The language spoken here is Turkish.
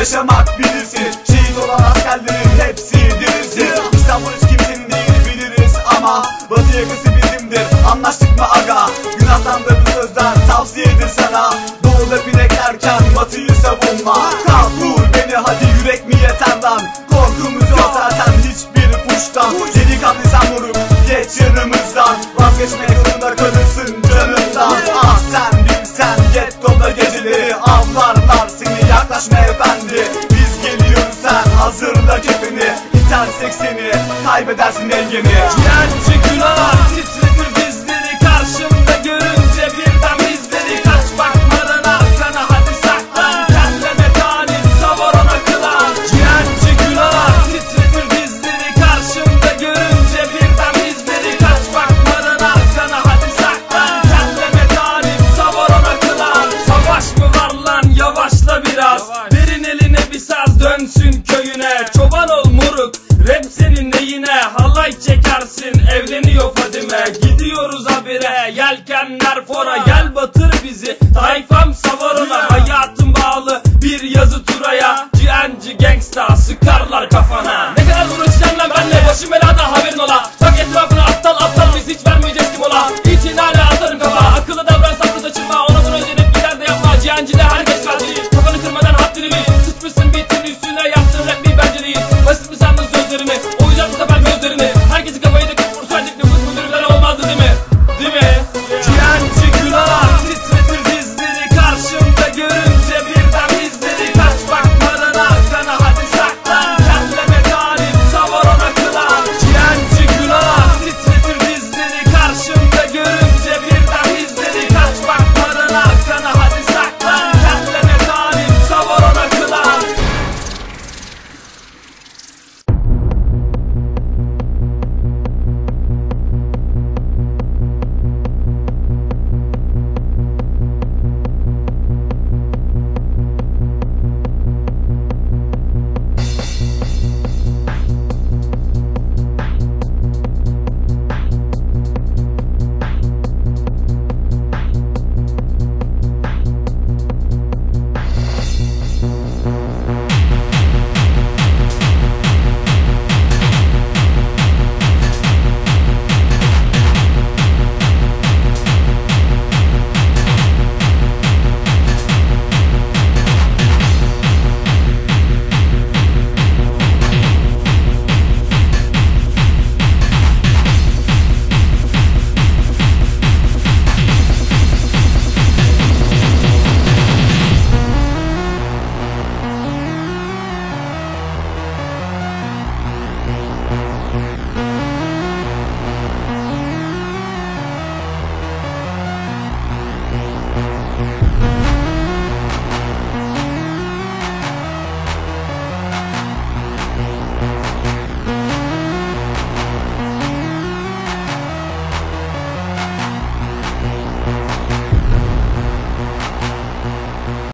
Yaşamak bilirsin. Şehit olan askerlerin hepsi dirilsin. İstanbul hiç kimsenin değil biliriz. Ama Batı yakası bizimdir. Anlaştık mı aga? Günahtandır bu sözler tavsiyedir sana. Doğuda bineklerken batıyı savunma. Kalk beni hadi yürek mi yeter lan Korkumuz yok zaten hiçbir puştan Delikanlıysan moruk geç yanımızdan. Vazgeçmek zorunda kalırsın canından Ah sen bilsen gettoda geceleri avlarlar seni yaklaşma efendi seni. Kaybedersin dengeni Ciğerci günahlar Vay çekersin evleniyor Fadime. Gidiyoruz habire yelkenler fora. Gel batır bizi tayfam savarona Hayatım bağlı bir yazı turaya. Ciğenci gangsta sıkarlar kafana. Ne kadar uğraşacaksın lan benle? Başım belada haberin ola. Bak etrafına aptal aptal biz hiç vermeyeceğiz ki mola İçin hala atarım kafa. Akıllı davran sabrı da çıkma Ona sonra özenip gider de yapma. Ciğenci de herkes katil